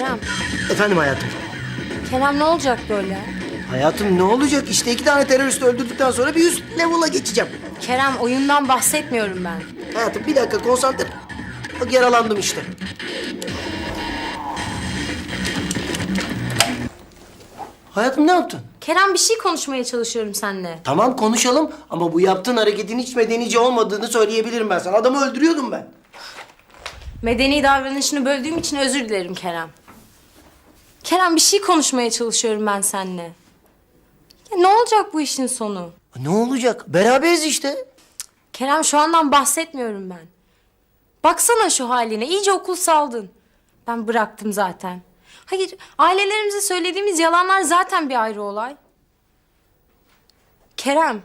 Kerem, Efendim hayatım. Kerem ne olacak böyle? Hayatım ne olacak? İşte iki tane terörist öldürdükten sonra bir üst level'a geçeceğim. Kerem oyundan bahsetmiyorum ben. Hayatım bir dakika konsantre. Bak yaralandım işte. Hayatım ne yaptın? Kerem bir şey konuşmaya çalışıyorum seninle. Tamam konuşalım ama bu yaptığın hareketin hiç medenice olmadığını söyleyebilirim ben sana. Adamı öldürüyordum ben. Medeni davranışını böldüğüm için özür dilerim Kerem. Kerem bir şey konuşmaya çalışıyorum ben seninle. Ya ne olacak bu işin sonu? Ne olacak? Beraberiz işte. Kerem şu andan bahsetmiyorum ben. Baksana şu haline. iyice okul saldın. Ben bıraktım zaten. Hayır, ailelerimize söylediğimiz yalanlar zaten bir ayrı olay. Kerem,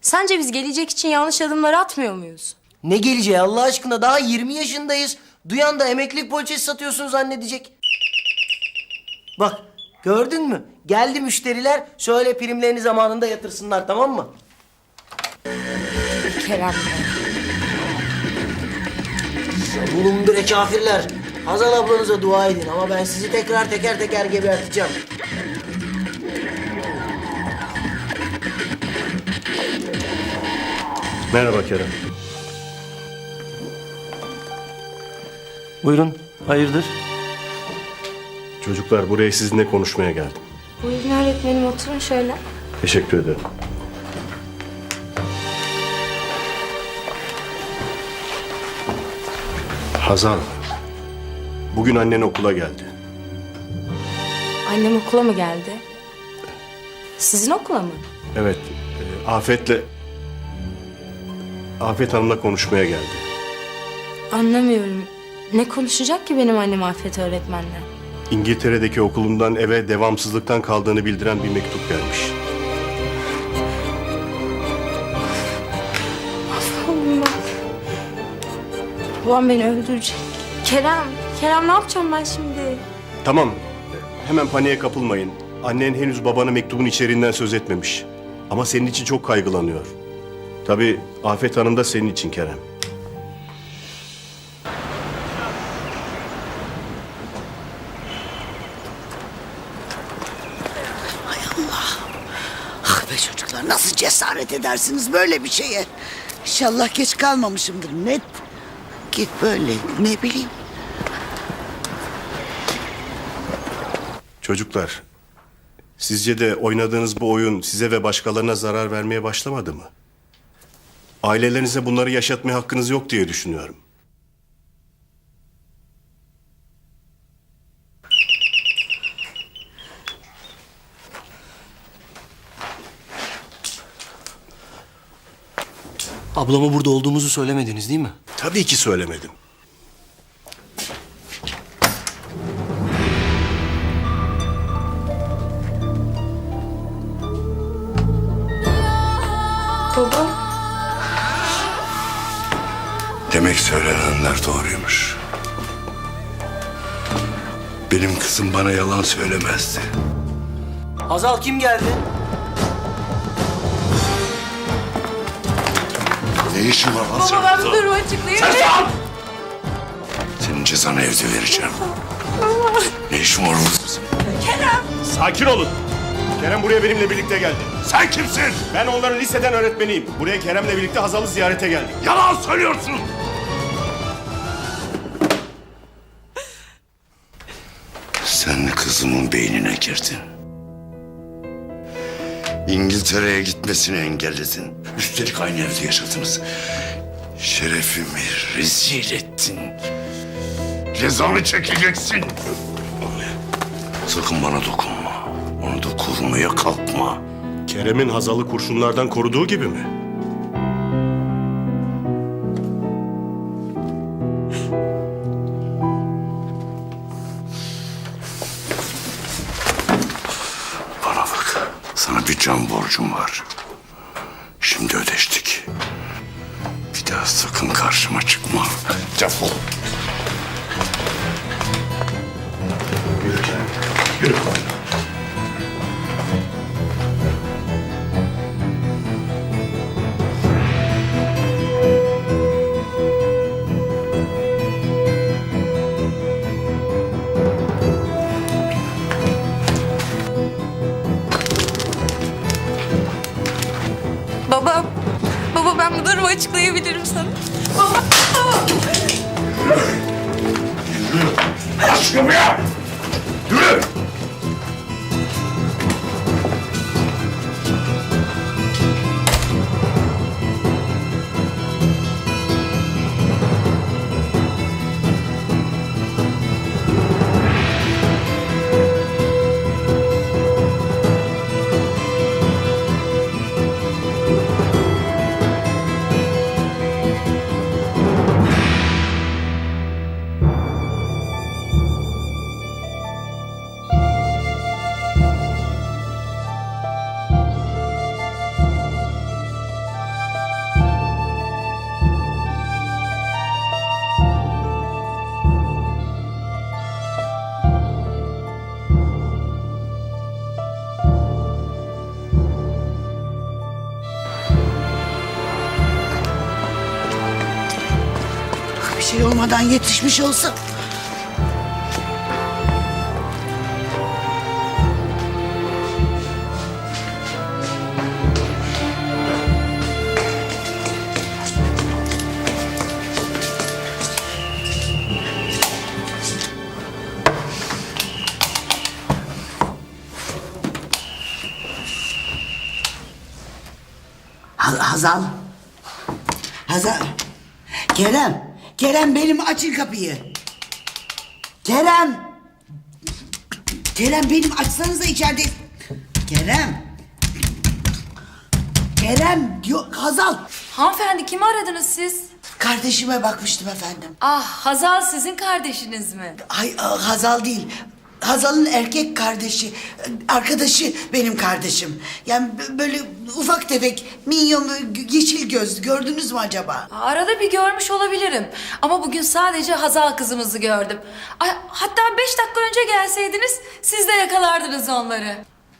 sence biz gelecek için yanlış adımlar atmıyor muyuz? Ne geleceği Allah aşkına daha 20 yaşındayız. Duyan da emeklilik poliçesi satıyorsun zannedecek. Bak gördün mü? Geldi müşteriler şöyle primlerini zamanında yatırsınlar tamam mı? Kerem. Bulun bre kafirler. Hazal ablanıza dua edin ama ben sizi tekrar teker teker geberteceğim. Merhaba Kerem. Buyurun hayırdır? Çocuklar buraya sizinle konuşmaya geldim. Buyurun öğretmenim oturun şöyle. Teşekkür ederim. Hazal. Bugün annen okula geldi. Annem okula mı geldi? Sizin okula mı? Evet, e, Afet'le... Afet Hanım'la konuşmaya geldi. Anlamıyorum. Ne konuşacak ki benim annem Afet öğretmenle? İngiltere'deki okulundan eve devamsızlıktan kaldığını bildiren bir mektup gelmiş. Allah. Babam beni öldürecek. Kerem, Kerem ne yapacağım ben şimdi? Tamam, hemen paniğe kapılmayın. Annen henüz babana mektubun içeriğinden söz etmemiş. Ama senin için çok kaygılanıyor. Tabii Afet Hanım da senin için Kerem. Ah be çocuklar nasıl cesaret edersiniz böyle bir şeye? İnşallah geç kalmamışımdır net. Ki böyle ne bileyim. Çocuklar, sizce de oynadığınız bu oyun size ve başkalarına zarar vermeye başlamadı mı? Ailelerinize bunları yaşatmaya hakkınız yok diye düşünüyorum. Ablama burada olduğumuzu söylemediniz değil mi? Tabii ki söylemedim. Baba. Demek söylenenler doğruymuş. Benim kızım bana yalan söylemezdi. Hazal kim geldi? Ne işin var lan senin Baba ben bu burada? durumu açıklayayım. Senin cezanı evde vereceğim. Ne işin var burada senin? Sakin olun. Kerem buraya benimle birlikte geldi. Sen kimsin? Ben onların liseden öğretmeniyim. Buraya Kerem'le birlikte Hazal'ı ziyarete geldik. Yalan söylüyorsun. Sen kızımın beynine girdin. İngiltere'ye gitmesini engelledin. Üstelik aynı evde yaşadınız. Şerefimi rezil ettin. Cezanı çekeceksin. Sakın bana dokunma. Onu da korumaya kalkma. Kerem'in Hazal'ı kurşunlardan koruduğu gibi mi? Sana bir can borcum var. Şimdi ödeştik. Bir daha sakın karşıma çıkma. Defol. Yürü açıklayabilirim sana. Baba. Aç kapıyı! Şey olmadan yetişmiş olsa. Ha- Hazal. Hazal. Kerem. Kerem benim açın kapıyı. Kerem. Kerem benim açsanıza içeride. Kerem. Kerem yok Hazal. Hanımefendi kimi aradınız siz? Kardeşime bakmıştım efendim. Ah Hazal sizin kardeşiniz mi? Ay a, Hazal değil. Hazal'ın erkek kardeşi, arkadaşı benim kardeşim. Yani b- böyle ufak tefek, minyon, yeşil göz gördünüz mü acaba? Arada bir görmüş olabilirim. Ama bugün sadece Hazal kızımızı gördüm. Ay, hatta beş dakika önce gelseydiniz siz de yakalardınız onları.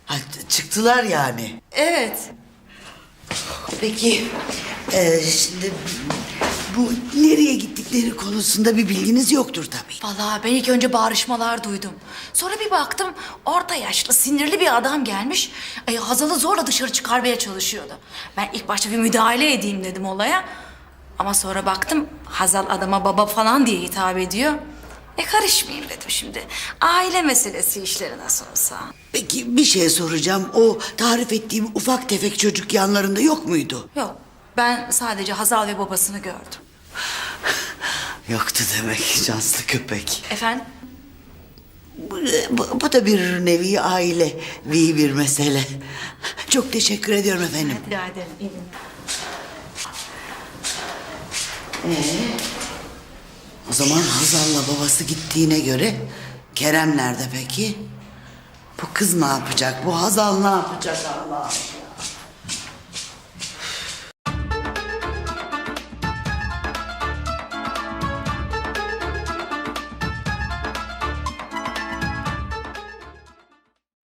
Ha, çıktılar yani. Evet. Peki, e, şimdi bu nereye gittikleri konusunda bir bilginiz yoktur tabii. Vallahi ben ilk önce bağrışmalar duydum. Sonra bir baktım orta yaşlı sinirli bir adam gelmiş. Ay, Hazal'ı zorla dışarı çıkarmaya çalışıyordu. Ben ilk başta bir müdahale edeyim dedim olaya. Ama sonra baktım Hazal adama baba falan diye hitap ediyor. E karışmayayım dedim şimdi. Aile meselesi işleri nasıl olsa. Peki bir şey soracağım. O tarif ettiğim ufak tefek çocuk yanlarında yok muydu? Yok ben sadece Hazal ve babasını gördüm. Yoktu demek şanslı köpek. Efendim? Bu, bu, da bir nevi ailevi bir mesele. Çok teşekkür ediyorum efendim. Rica ederim. iyi günler. O zaman Hazal'la babası gittiğine göre Kerem nerede peki? Bu kız ne yapacak? Bu Hazal ne yapacak Allah?